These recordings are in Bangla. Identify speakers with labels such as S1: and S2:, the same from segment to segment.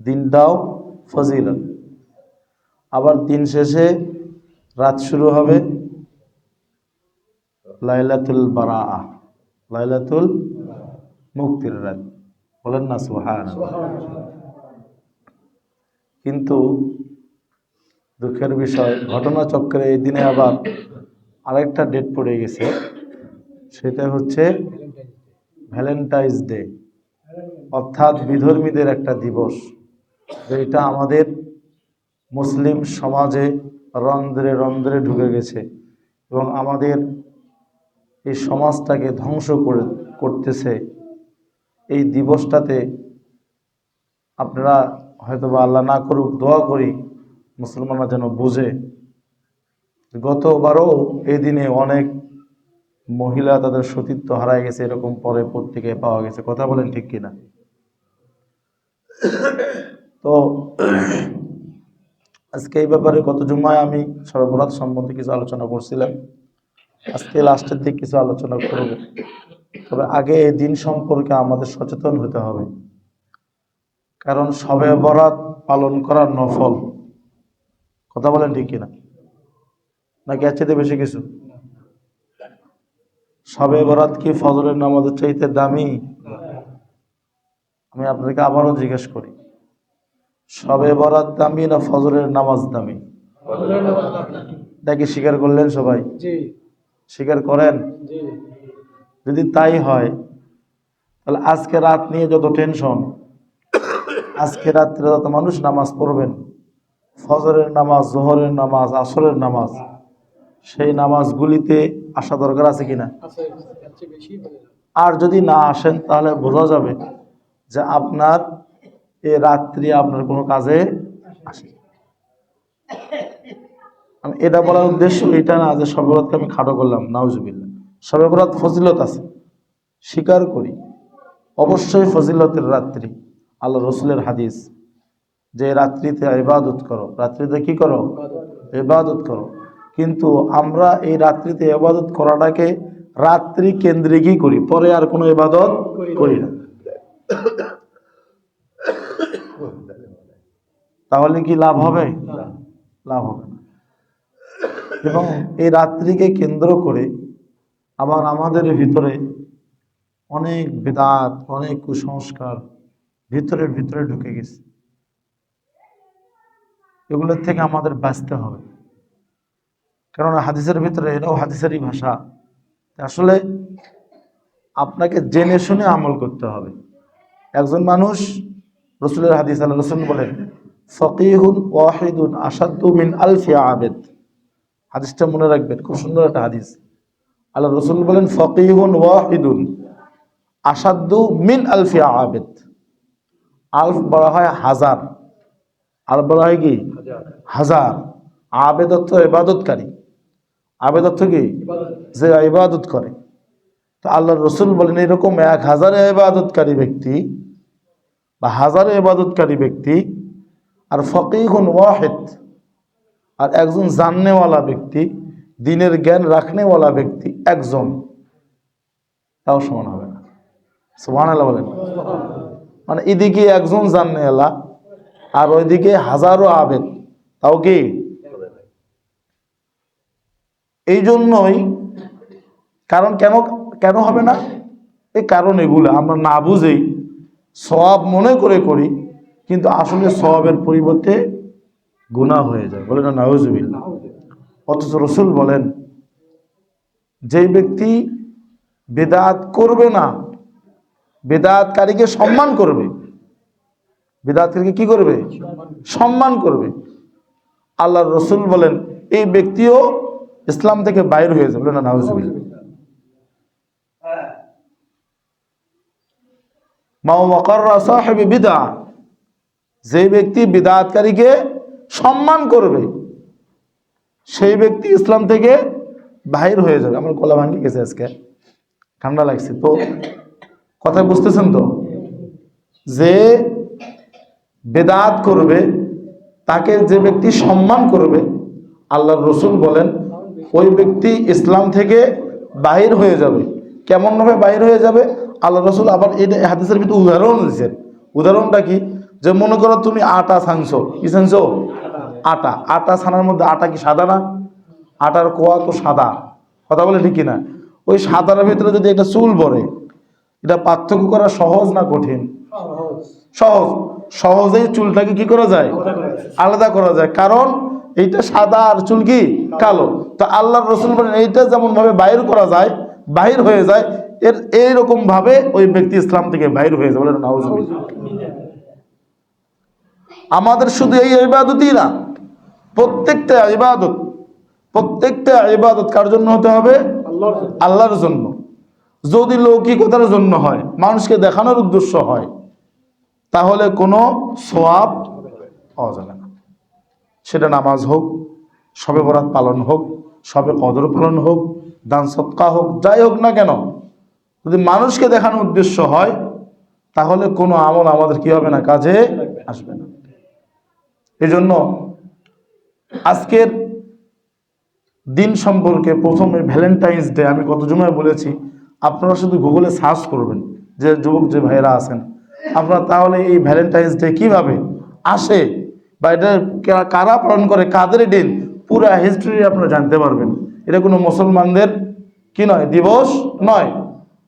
S1: দিনটাও ফজিলত। আবার দিন শেষে রাত শুরু হবে লাইলাতুল বারা লাইলাতুল মুক্তির রাত। বলেন না সুহান কিন্তু দুঃখের বিষয়, ঘটনাচক্রে এই দিনে আবার আরেকটা ডেট পড়ে গেছে, সেটা হচ্ছে ভ্যালেন্টাইন্স ডে অর্থাৎ বিধর্মীদের একটা দিবস। যেটা আমাদের মুসলিম সমাজে রন্ধ্রে রন্ধ্রে ঢুকে গেছে এবং আমাদের এই সমাজটাকে ধ্বংস করে, করতেছে। এই দিবসটাতে আপনারা হয়তো বা আল্লাহ না করুক, দোয়া করি, মুসলমানরা যেন বুঝে। গতবারও এই দিনে অনেক মহিলা তাদের সতীত্ব হারায় গেছে, এরকম পরে পত্রিকায় পাওয়া গেছে। কথা বলেন ঠিক কিনা? তো, আজকে এই ব্যাপারে গত জুমায় আমি সর্বরাত সম্বন্ধে কিছু আলোচনা করছিলাম। আজকে লাস্টের দিকে কিছু আলোচনা করব। তবে আগে এই দিন সম্পর্কে আমাদের সচেতন হতে হবে। কারণ সবে বরাত পালন করার নফল। কথা বলেন ঠিক কিনা? নাকি এর চাইতে বেশি কিছু? সবে বরাত কি ফজরের নামাজের চাইতে দামি? আমি আপনাদেরকে আবারও জিজ্ঞেস করি। সবে বরাত দামি না ফজরের নামাজ দামি? নাকি স্বীকার করলেন সবাই? স্বীকার করেন? যদি তাই হয় তাহলে আজকে রাত নিয়ে যত টেনশন আজকে রাত্রে যত মানুষ নামাজ পড়বেন ফজরের নামাজ জোহরের নামাজ আসরের নামাজ সেই নামাজগুলিতে আসা দরকার আছে কিনা। আর যদি না আসেন তাহলে বোঝা যাবে যে আপনার এ রাত্রি আপনার কোনো কাজে আসে। এটা বলার উদ্দেশ্য এটা না যে সবেবরাতকে আমি খাটো করলাম নাউজুবিল্লা সবেবরাত ফজিলত আছে, স্বীকার করি। অবশ্যই ফজিলতের রাত্রি, আল্লাহ রসুলের হাদিস, যে রাত্রিতে ইবাদত করো। রাত্রিতে কি করো? ইবাদত করো। কিন্তু আমরা এই রাত্রিতে ইবাদত করাটাকে রাত্রি কেন্দ্রিকই করি, পরে আর কোনো ইবাদত করি না। তাহলে কি লাভ হবে? লাভ হবে না। এবং এই রাত্রিকে কেন্দ্র করে আবার আমাদের ভিতরে অনেক বেদাত, অনেক কুসংস্কার ভিতরের ভিতরে ঢুকে গেছে। এগুলোর থেকে আমাদের বাঁচতে হবে। কারণ হাদিসের ভিতরে এটাও হাদিসেরই ভাষা। আসলে আপনাকে জেনে শুনে আমল করতে হবে। একজন মানুষ রসুলের হাদিস আল্লাহ রসুল বলেন, ফকিহুন ওয়াহিদুন আসাদু মিন আলফিয়া আবেদ। হাদিসটা মনে রাখবেন, খুব সুন্দর একটা হাদিস। আল্লাহ রসুল বলেন, ফকিহুন ওয়াহিদুন আসাদু মিন আলফিয়া আবেদ। আলফ বলা হয় হাজার। আর বলা হয় কি? হাজার। আবেদ অর্থ ইবাদতকারী। আবেদ অর্থ কি? যে ইবাদত করে। তো আল্লাহ রসুল বলেন, এরকম এক হাজারে ইবাদতকারী ব্যক্তি বা হাজারে ইবাদতকারী ব্যক্তি আর ফকিহুন ওয়াহেদ আর একজন জাননেওয়ালা ব্যক্তি, দিনের জ্ঞান রাখনেওয়ালা ব্যক্তি একজন, তাও সমান হবে না। সমান বলেন। মানে এদিকে একজন জাননেওয়ালা আর ওইদিকে হাজারো আবেদ, তাও কি? এই জন্যই কারণ কেন কেন হবে না? এই কারণ এগুলো আমরা না বুঝেই সব মনে করে করি, কিন্তু আসলে সবের পরিবর্তে গুণা হয়ে যায়। বলে না নাউজুবিল্লা অথচ রসুল বলেন, যেই ব্যক্তি বেদাত করবে না, বেদাতকারীকে সম্মান করবে, বেদাতকারীকে কি করবে? সম্মান করবে। আল্লাহ রসুল বলেন, এই ব্যক্তিও ইসলাম থেকে বাইর হয়ে যাবে। না নাউজুবিল্লা সাহেব বিদা যে ব্যক্তি বিদাতকারীকে সম্মান করবে, সেই ব্যক্তি ইসলাম থেকে বাহির হয়ে যাবে। আমার গলা ভাঙ্গি গেছে আজকে। ঠান্ডা লাগছে। তো কথা বুঝতেছেন তো? যে বেদাত করবে, তাকে যে ব্যক্তি সম্মান করবে, আল্লাহর রসুল বলেন, ওই ব্যক্তি ইসলাম থেকে বাহির হয়ে যাবে। কেমনভাবে বাহির হয়ে যাবে? আল্লাহ রসুল আবার এটা হাদিসের ভিতরে উদাহরণ দিচ্ছেন উদাহরণটা কি? যে মনে করো তুমি আটা ছানছো। কি ছানছো? আটা। আটা ছানার মধ্যে আটা কি সাদা না? আটার কোয়া তো সাদা। কথা বলে ঠিক না ওই সাদার ভিতরে যদি একটা চুল পড়ে, এটা পার্থক্য করা সহজ না কঠিন?
S2: সহজ।
S1: সহজ সহজেই চুলটাকে কি করা যায়? আলাদা করা যায়। কারণ এইটা সাদা আর চুল কি? কালো। তো আল্লাহ রসুল বলেন, এইটা যেমন ভাবে বাইর করা যায় বাহির হয়ে যায় এর এইরকম ভাবে ওই ব্যক্তি ইসলাম থেকে বাইর হয়ে বলেন নাউজুবিল্লাহ। আমাদের শুধু এই ইবাদতই না, প্রত্যেকটা ইবাদত প্রত্যেকটা ইবাদত কার জন্য হতে হবে?
S2: আল্লাহর
S1: জন্য। যদি লৌকিকতার জন্য হয়, মানুষকে দেখানোর উদ্দেশ্য হয়, তাহলে কোনো সোয়াব পাওয়া যাবে না। সেটা নামাজ হোক, সবে বরাত পালন হোক, সবে কদর পালন হোক, দান সৎকা হোক, যাই হোক না কেন যদি মানুষকে দেখানোর উদ্দেশ্য হয়, তাহলে কোনো আমল আমাদের কি হবে না? কাজে আসবে না। এই জন্য আজকের দিন সম্পর্কে প্রথমে ভ্যালেন্টাইন্স ডে, আমি কত জমায় বলেছি, আপনারা শুধু গুগলে সার্চ করবেন, যে যুবক, যে ভাইয়েরা আছেন, আপনারা তাহলে এই ভ্যালেন্টাইন্স ডে কীভাবে আসে বা এটা কারা পালন করে, কাদের দিন, পুরা হিস্ট্রি আপনারা জানতে পারবেন। এটা কোনো মুসলমানদের কি নয়, দিবস নয়।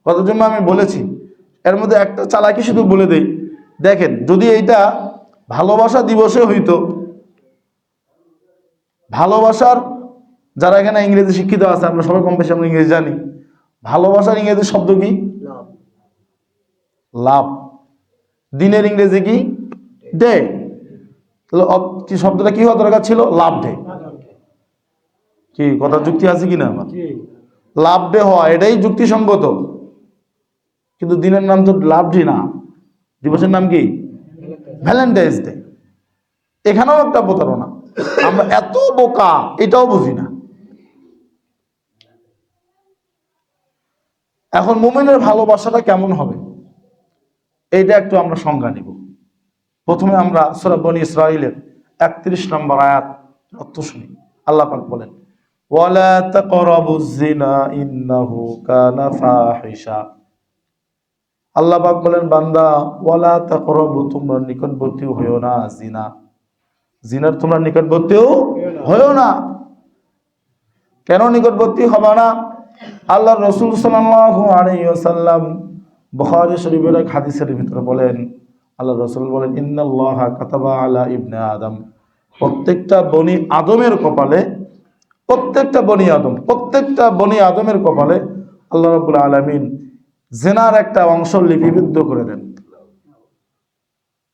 S1: কত জন্য আমি বলেছি এর মধ্যে একটা চালাকি শুধু বলে দেই। দেখেন যদি এইটা ভালোবাসা দিবসে হইতো ভালোবাসার যারা এখানে ইংরেজি শিক্ষিত আছে আমরা সবাই কম বেশি আমরা ইংরেজি জানি ভালোবাসার ইংরেজি শব্দ কি? লাভ। দিনের ইংরেজি কি? ডে তাহলে শব্দটা কি হওয়া দরকার ছিল? লাভ ডে কি কথা যুক্তি আছে কি না আমার লাভ ডে হওয়া এটাই যুক্তিসঙ্গত। কিন্তু দিনের নাম তো লাভ ডে না। দিবসের নাম কি? ভ্যালেন্টাইন্স ডে এখানেও একটা প্রতারণা। আমরা এত বোকা, এটাও বুঝি না। এখন মোমেনের ভালোবাসাটা কেমন হবে? এইটা একটু আমরা সংজ্ঞা নিব। প্রথমে আমরা সুরাবনী ইসরায়েলের একত্রিশ নম্বর আয়াত অর্থ শুনি। আল্লাহ পাক বলেন, ওয়ালা তাকরাবুজ জিনা ইন্নাহু কানা ফাহিশা। আল্লাহ পাক বলেন, বান্দা, ওয়ালা তাকরাবু, তোমরা নিকটবর্তী হইও না, জিনা। জিনার তোমরা নিকটবর্তীও হইও না। কেন নিকটবর্তী হবে না? আল্লাহ রসুল সাল্লাল্লাহু আলাইহি ওয়াসাল্লাম বুখারী শরীফের এক হাদিসের ভিতরে বলেন, আল্লাহ রসুল বলেন, ইন্নাল্লাহা কাতাবা আলা ইবনে আদম। প্রত্যেকটা বনি আদমের কপালে, প্রত্যেকটা বনি আদম, প্রত্যেকটা বনি আদমের কপালে আল্লাহ রাব্বুল আলামিন জেনার একটা অংশ লিপিবদ্ধ করে দেন।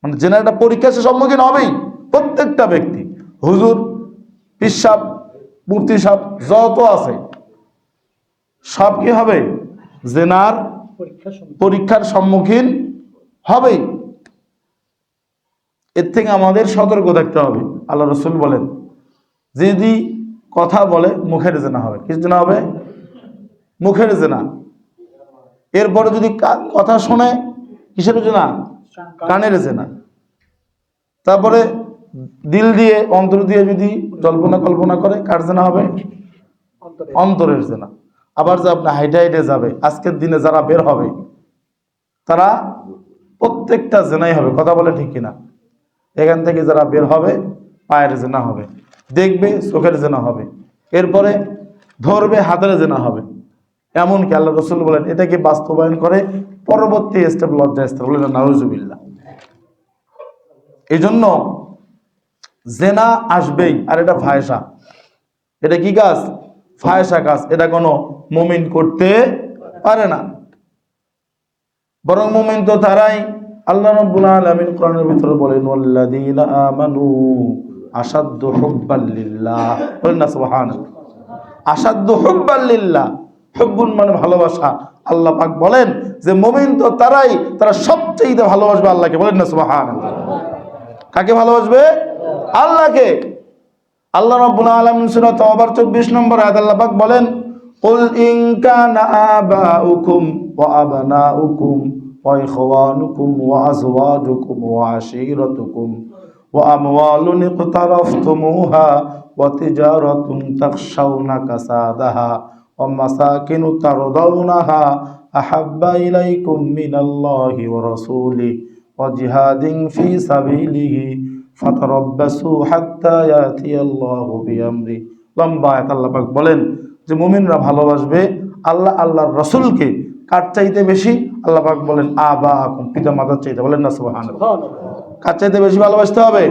S1: মানে জেনার একটা পরীক্ষা সে সম্মুখীন হবেই, প্রত্যেকটা ব্যক্তি। হুজুর পিসাব মূর্তি সাপ যত আছে, সব কি হবে? জেনার পরীক্ষার সম্মুখীন হবেই। এর থেকে আমাদের সতর্ক থাকতে হবে। আল্লাহ রসুল বলেন, যদি কথা বলে, মুখের জেনা হবে। কিস জেনা হবে? মুখের জেনা। এরপরে যদি কথা শোনে কিসের জেনা? কানের জেনা। তারপরে দিল দিয়ে অন্তর দিয়ে যদি জল্পনা কল্পনা করে কার জেনা হবে? অন্তরের। জেনা। আবার যে আপনি হাইটে হাইটে যাবে আজকের দিনে যারা বের হবে তারা প্রত্যেকটা জেনাই হবে। কথা বলে ঠিক কিনা? এখান থেকে যারা বের হবে পায়ের জেনা হবে। দেখবে চোখের জেনা হবে। এরপরে ধরবে হাতের জেনা হবে। এমনকি আল্লাহ রসুল বলেন, এটাকে বাস্তবায়ন করে পরবর্তী স্টেপ লজ্জা স্টেপ বলেন, নাউজুবিল্লাহ। এই জন্য জেনা আসবেই, আর এটা ফায়সা। এটা কি কাজ? ফায়সা কাজ। এটা কোনো মুমিন করতে পারে না। বরং মুমিন তো তারাই আল্লাহ রাব্বুল আলামিন কোরআনের ভিতরে বলেন, ওয়াল্লাযীনা আমানু আশাদ্দু হুব্বাল লিল্লাহ। বলেন না, সুবহানাল্লাহ। আশাদ্দু হুব্বাল লিল্লাহ। হুব্বুন মানে ভালোবাসা। আল্লাহ পাক বলেন যে মুমিন তো তারাই, তারা সবচেয়ে ভালোবাসবে আল্লাহকে। বলেন না, সুবহানাল্লাহ। কাকে ভালোবাসবে? আল্লাহকে। আল্লাহ রাব্বুল আলামিন সূরা তাওবার 24 নম্বর আয়াত আল্লাহ পাক বলেন, কুল ইন কানা আবাউকুম ওয়া আবনাউকুম ওয়া ইখওয়ানুকুম ওয়া আজওয়াজুকুম ওয়া আশীরাতুকুম ওয়া আমওয়ালুন ইqtaraftumuha ওয়া তিজারাতুন তাখশাউনা কাসাদাহা ওয়া মাসাকিনু তারদাউনাহা আহাব্বা ইলাইকুম মিনাল্লাহি ওয়া রাসূলিহি وجهاد في سبيله فتربصوا حتى يأتي الله بأمره লম্বা আয়াত আল্লাহ পাক বলেন যে মুমিনরা ভালোবাসবে আল্লাহ আল্লাহর রসুলকে কার চাইতে বেশি আল্লাহ পাক বলেন আবা আকুম পিতা মাতার চাইতে বলেন না সুবহানাল্লাহ
S2: সুবহানাল্লাহ।
S1: কার চাইতে বেশি ভালোবাসতে হবে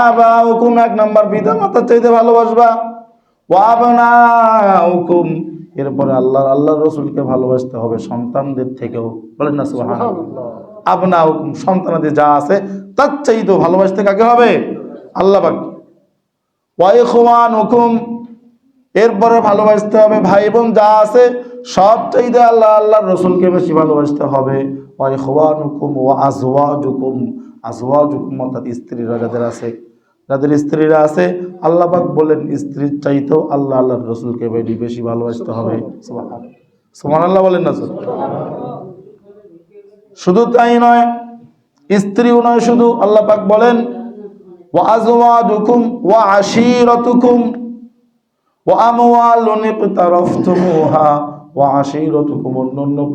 S1: আবা হুকুম এক নাম্বার পিতা মাতার চাইতে ভালোবাসবা ওয়াবনা হুকুম এরপরে আল্লাহ আল্লাহর রসুলকে ভালোবাসতে হবে সন্তানদের থেকেও। বলেন না সুবহানাল্লাহ। আপনা হুকুম সন্তানাদের যা আছে তার চাইতেও ভালোবাসতে কাকে হবে? আল্লাহ ওয়াইখওয়ান হুকুম এরপরে ভালোবাসতে হবে ভাই বোন যা আছে সব চাইতে আল্লাহ আল্লাহর রসুলকে বেশি ভালোবাসতে হবে। ওয়াইখওয়ান হুকুম ও আজওয়াজ হুকুম আজওয়াজ হুকুম অর্থাৎ স্ত্রীরা যাদের আছে যাদের স্ত্রীরা আছে আল্লাহবাক বলেন, স্ত্রীর চাইতেও আল্লাহ আল্লাহ রসুলকে বেডি বেশি ভালোবাসতে হবে। সোমান আল্লাহ বলেন না, স্যার? শুধু তাই নয় স্ত্রী নয়, শুধু আল্লাপাক বলেন, ওয়া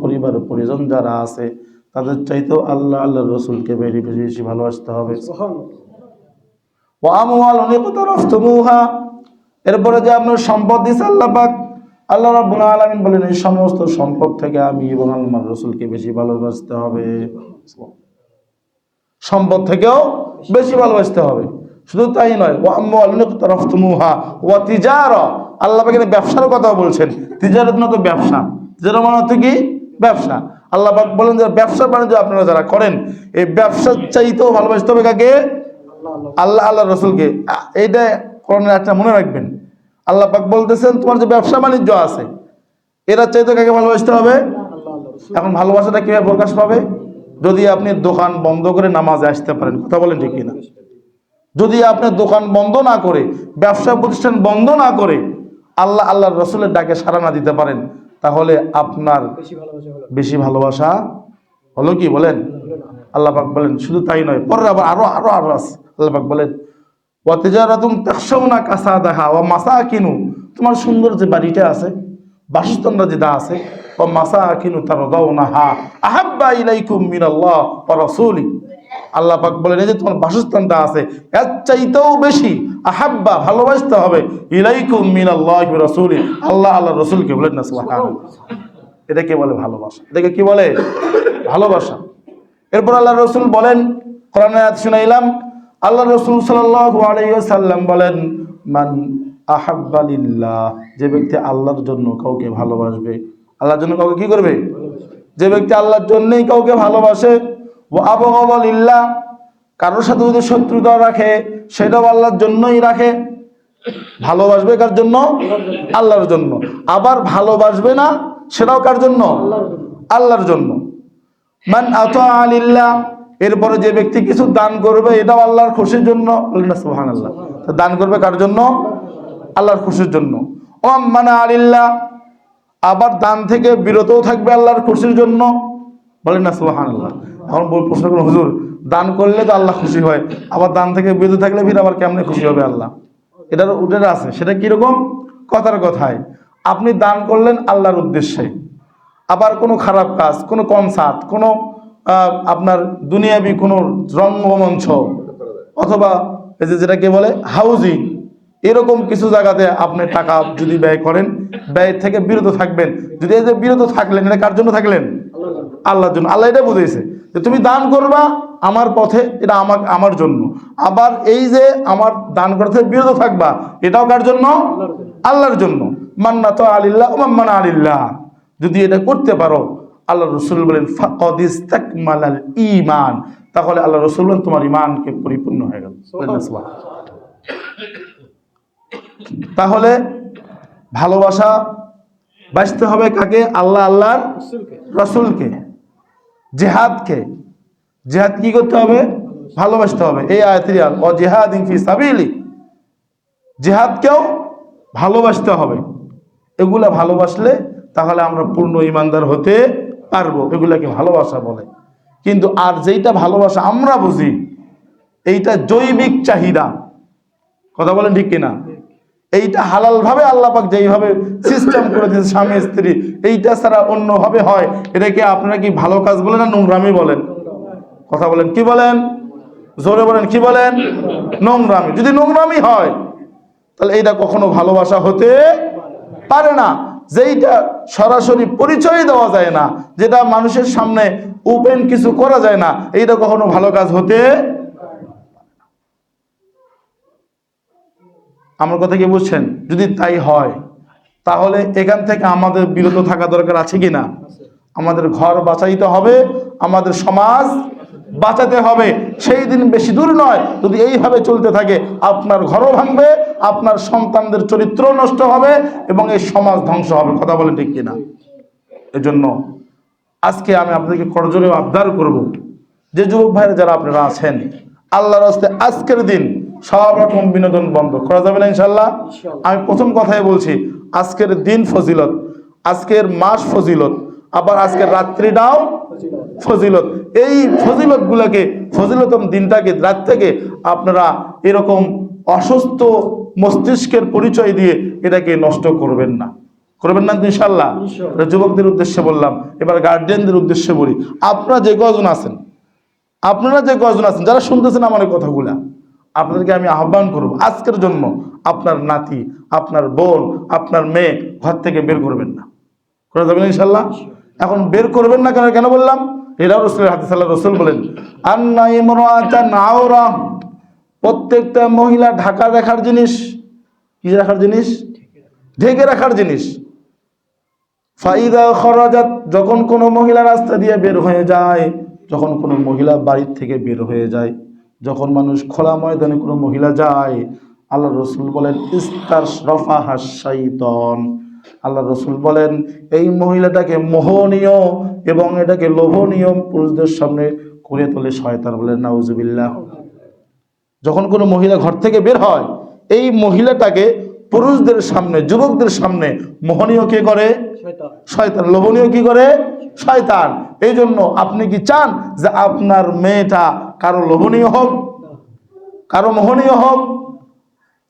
S1: পরিবার, পরিজন যারা আছে, তাদের চাইতেও আল্লাহ আল্লাহ রসুলকে বেশি বেশি ভালোবাসতে হবে।
S2: সুবহানাল্লাহ।
S1: ওয়ামওয়াল ইকতারাফতুমুহা এরপরে যে আপনার সম্পদ দিছে আল্লাহ পাক, আল্লাহ রাব্বুল আলামিন বলেন, এই সমস্ত সম্পদ থেকে আমি এবং আল্লাহর রাসূলকে বেশি ভালোবাসতে হবে। সম্পদ থেকেও বেশি ভালোবাসতে হবে। শুধু তাই নয় ওয়ামওয়াল ইকতারাফতুমুহা ওয়া তিজারা। আল্লাহ পাক ব্যবসার কথা বলছেন, তিজারত না তো ব্যবসা। তিজারা মানে হচ্ছে কি? ব্যবসা। আল্লাহ বলেন যে ব্যবসা বাণিজ্য আপনারা যারা করেন, এই ব্যবসার চাইতেও ভালোবাসতে হবে কাকে?
S2: আল্লাহ আল্লাহ।
S1: রসুলকে এইটা কোরআনের একটা মনে রাখবেন আল্লাহ পাক বলতেছেন তোমার যে ব্যবসা বাণিজ্য আছে এরা চাইতে কাকে ভালোবাসতে হবে। এখন ভালোবাসাটা কীভাবে প্রকাশ পাবে যদি আপনি দোকান বন্ধ করে নামাজে আসতে পারেন কথা বলেন ঠিক কিনা যদি আপনি দোকান বন্ধ না করে ব্যবসা প্রতিষ্ঠান বন্ধ না করে আল্লাহ আল্লাহর রসুলের ডাকে সাড়া না দিতে পারেন তাহলে আপনার
S2: বেশি ভালোবাসা হলো।
S1: কি বলেন আল্লাহ পাক বলেন শুধু তাই নয় পরে আবার আরও আরও আরও আছে আল্লাহ পাক বলেন, ওয়া তিজারাতুম তাখশাউনা কাসাদাহা ওয়া মাসাকিনু। তোমার সুন্দর যে বাড়িটা আছে, বাসস্থানটা যেটা আছে ও মাসা ওয়া মাসাকিনু তারদাউনাহা আহাব্বা ইলাইকুম মিনাল্লাহ রাসূলি। আল্লাহ পাক বলেন, এই যে তোমার বাসস্থানটা আছে, এর চাইতেও বেশি আহাব্বা, ভালোবাসতে হবে। ইলাইকুম মিনাল্লাহ রাসূলি। আল্লাহ আল্লাহ রাসূলকে বলেন না এটাকে বলে? ভালোবাসা। এটাকে কি বলে? ভালোবাসা। এরপর আল্লাহ রসুল বলেন কোরআনে শুনাইলাম আল্লাহ রসুল ওয়াসাল্লাম বলেন মান আহাব্বালিল্লাহ যে ব্যক্তি আল্লাহর জন্য কাউকে ভালোবাসবে। আল্লাহর জন্য কাউকে কি করবে? যে ব্যক্তি আল্লাহর জন্যই কাউকে ভালোবাসে। ও আবহাওয়ালিল্লাহ কারোর সাথে যদি শত্রুতা রাখে সেটাও আল্লাহর জন্যই রাখে। ভালোবাসবে কার জন্য? আল্লাহর জন্য। আবার ভালোবাসবে না সেটাও কার জন্য?
S2: আল্লাহর জন্য।
S1: মান আতা আলিল্লাহ এরপরে যে ব্যক্তি কিছু দান করবে, এটাও আল্লাহর খুশির জন্য। তো দান করবে কার জন্য? আল্লাহর খুশির জন্য। আবার দান থেকে বিরতও থাকবে আল্লাহর খুশির জন্য। বলেন না, সুবহানাল্লাহ। এখন বল প্রশ্ন করুন, হুজুর, দান করলে তো আল্লাহ খুশি হয়, আবার দান থেকে বিরত থাকলে ফির আবার কেমনে খুশি হবে আল্লাহ? এটার উঠে আছে, সেটা কীরকম? কথার কথায়, আপনি দান করলেন আল্লাহর উদ্দেশ্যে। আবার কোনো খারাপ কাজ, কোনো কনসার্ট, কোনো আপনার দুনিয়াবি কোনো রঙ্গমঞ্চ অথবা এই যে যেটাকে বলে হাউজিং এরকম কিছু জায়গাতে আপনি টাকা যদি ব্যয় করেন, ব্যয় থেকে বিরত থাকবেন। যদি এই যে বিরত থাকলেন, এটা কার জন্য থাকলেন?
S2: আল্লাহর জন্য।
S1: আল্লাহ এটা বুঝেছে যে তুমি দান করবা আমার পথে, এটা আমার আমার জন্য। আবার এই যে আমার দান করতে বিরত থাকবা, এটাও কার জন্য?
S2: আল্লাহর জন্য।
S1: মান্না তো আলিল্লাহ মান্না আলিল্লাহ। যদি এটা করতে পারো আল্লাহ রসুল বলেন ফাকাদ ইস্তাকমালাল ঈমান। তাহলে আল্লাহ রসুল বলেন তোমার ইমানকে পরিপূর্ণ হয়ে গেল। তাহলে ভালোবাসা বাঁচতে হবে কাকে? আল্লাহ আল্লাহর
S2: রসুলকে।
S1: জেহাদকে। জেহাদ কি করতে হবে? ভালোবাসতে হবে। এই আয়াতিয়াল ও জেহাদ ফি সাবিলি। জেহাদকেও ভালোবাসতে হবে। এগুলা ভালোবাসলে তাহলে আমরা পূর্ণ ইমানদার হতে পারব, এগুলাকে ভালোবাসা বলে। কিন্তু আর যেইটা ভালোবাসা আমরা বুঝি, এইটা জৈবিক চাহিদা। কথা বলেন ঠিক কিনা? এইটা হালাল ভাবে আল্লাহ যেইভাবে সিস্টেম করে দিয়েছে স্বামী, স্ত্রী, এইটা ছাড়া অন্যভাবে হয়। এটাকে আপনারা কি ভালো কাজ বলেন না নোংরামি বলেন? কথা বলেন, কি বলেন? জোরে বলেন, কি বলেন? নোংরামি। যদি নোংরামি হয়, তাহলে এইটা কখনো ভালোবাসা হতে পারে না। যেইটা সরাসরি পরিচয় দেওয়া যায় না, যেটা মানুষের সামনে ওপেন কিছু করা যায় না, এইটা কখনো ভালো কাজ হতে আমার কথা কি বুঝছেন? যদি তাই হয়, তাহলে এখান থেকে আমাদের বিরত থাকা দরকার আছে কি না আমাদের ঘর বাঁচাইতে হবে, আমাদের সমাজ বাঁচাতে হবে। সেই দিন বেশি দূর নয়, যদি এইভাবে চলতে থাকে, আপনার ঘরও ভাঙবে আপনার সন্তানদের চরিত্র নষ্ট হবে এবং এই সমাজ ধ্বংস হবে কথা বলে ঠিক কিনা এজন্য আজকে আমি আপনাদেরকে করজোরে আবদার করব যে যুবক ভাইরা যারা আপনারা আছেন আল্লাহর রাস্তে আজকের দিন সব রকম বিনোদন বন্ধ করা যাবে না ইনশাল্লাহ
S2: ইনশাআল্লাহ।
S1: আমি প্রথম কথাই বলছি আজকের দিন ফজিলত আজকের মাস ফজিলত আবার আজকের রাত্রিটাও
S2: ফজিলত।
S1: ফজিলত এই ফজিলত গুলাকে ফজিলতম দিনটাকে রাত থেকে আপনারা এরকম অসুস্থ মস্তিষ্কের পরিচয় দিয়ে এটাকে নষ্ট করবেন না। করবেন না ইনশাল্লাহ এটা যুবকদের উদ্দেশ্যে বললাম। এবার গার্ডিয়ানদের উদ্দেশ্যে বলি। আপনারা যে কজন আছেন? আপনারা যে কজন আছেন? যারা শুনতেছেন আমার কথাগুলা আপনাদেরকে আমি আহ্বান করব। আজকের জন্য আপনার নাতি আপনার বোন আপনার মেয়ে ঘর থেকে বের করবেন না। করে যাবেন ইনশাল্লাহ এখন বের করবেন না কেন? কেন বললাম? এরাও রসুলের হাতে সাল্লাহ রসুল বলেন আন্না ইমরাতা নাওরা প্রত্যেকটা মহিলা ঢাকা রাখার জিনিস কি রাখার জিনিস? ঢেকে রাখার জিনিস। ফাইদা খরাজাত, যখন কোনো মহিলা রাস্তা দিয়ে বের হয়ে যায়, যখন কোনো মহিলা বাড়ির থেকে বের হয়ে যায়, যখন মানুষ খোলা ময়দানে কোনো মহিলা যায়, আল্লাহ রসুল বলেন, ইস্তার রফা হাসাইতন আল্লাহ রসুল বলেন, এই মহিলাটাকে মোহনীয় এবং এটাকে লোভনীয় পুরুষদের সামনে করে তোলে শয়তান বলেন, নাউজুবিল্লাহ। যখন কোনো মহিলা ঘর থেকে বের হয় এই মহিলাটাকে পুরুষদের সামনে যুবকদের সামনে মোহনীয় কে করে?
S2: শয়তান।
S1: লোভনীয় কি করে? শয়তান। এই জন্য আপনি কি চান যে আপনার মেয়েটা কারও লোভনীয় হোক? কারও মোহনীয় হোক?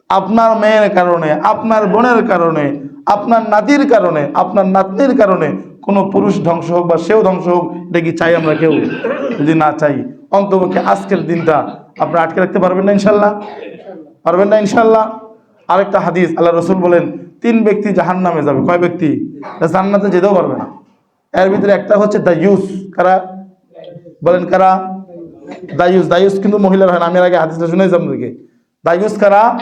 S1: আপনার মেয়ের কারণে আপনার বোনের কারণে আপনার নাতির কারণে আপনার নাতনির কারণে কোনো পুরুষ ধ্বংস হোক বা সেও ধ্বংস হোক এটা কি চাই আমরা কেউ? যদি না চাই অন্তপক্ষে আজকের দিনটা আপনারা আটকে রাখতে পারবেন না, ইনশাল্লাহ। পারবেন না, ইনশাল্লাহ। আরেকটা হাদিস আল্লাহ রসুল বলেন, তিন ব্যক্তি জাহান নামে যাবে। কয় ব্যক্তি? জান্নাতে যেতেও পারবে না। এর ভিতরে একটা হচ্ছে দ্য ইউস কারা? বলেন, কারা? দায়ুস। দায়ুস কিন্তু মহিলার হয় না। আমি আগে হাদিসটা শুনেছি আপনাদেরকে। দায়ুস কারা?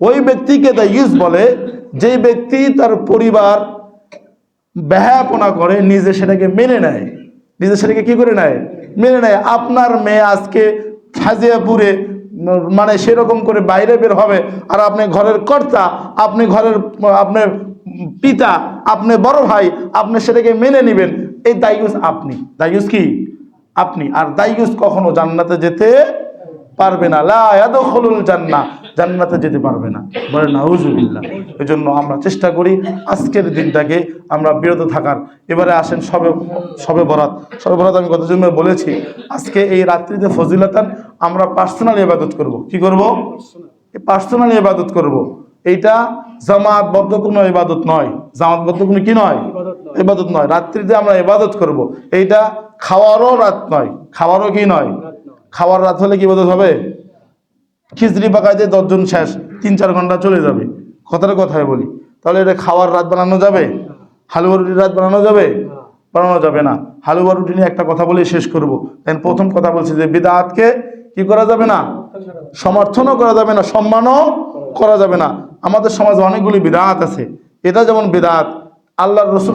S1: ওই ব্যক্তিকে দায়ুস বলে যে ব্যক্তি তার পরিবার ব্যাহাপনা করে, নিজে সেটাকে মেনে নেয়। নিজে সেটাকে কি করে নেয়? মেনে নেয়। আপনার মেয়ে আজকে ফাজিয়াপুরে পুরে মানে সেরকম করে বাইরে বের হবে। আর আপনি ঘরের কর্তা, আপনি ঘরের, আপনার পিতা, আপনি বড় ভাই, আপনি সেটাকে মেনে নেবেন। এই দায়ুস আপনি। দায়ুস কি? আপনি। আর দায়ুস কখনো জান্নাতে যেতে পারবে না। লা ইয়াদখুলুল জান্নাহ। জান্নাতে যেতে পারবে না। বলে নাউজুবিল্লাহ। এই জন্য আমরা চেষ্টা করি আজকের দিনটাকে আমরা বিরত থাকার। এবারে আসেন সবে সবে বরাত। সবে বরাত আমি গত জন্মে বলেছি, আজকে এই রাত্রিতে ফজিলাতান আমরা পার্সোনাল ইবাদত করব। কি করব? পার্সোনাল ইবাদত করব। এইটা জামাতবদ্ধ কোনো ইবাদত নয়। জামাতবদ্ধ কোনো কি নয়?
S2: ইবাদত নয়।
S1: রাত্রিতে আমরা ইবাদত করব। এইটা খাওয়ারও রাত নয়। খাওয়ারও কি নয়। খাওয়ার রাত হলে কি ইবাদত হবে? খিচড়ি পাকাইতে দশজন শেষ, তিন চার ঘণ্টা চলে যাবে। কথার কথায় বলি। তাহলে এটা খাওয়ার রাত বানানো যাবে? হালুয়া রুটির রাত বানানো যাবে? বানানো যাবে না। হালুয়া রুটি নিয়ে একটা কথা বলে শেষ করব। দেন প্রথম কথা বলছি যে বিদাতকে কি করা যাবে না? সমর্থনও করা যাবে না, সম্মানও করা যাবে না। আমাদের সমাজে অনেকগুলি বিদাত আছে। এটা যেমন বিদাত, আল্লাহর রসুল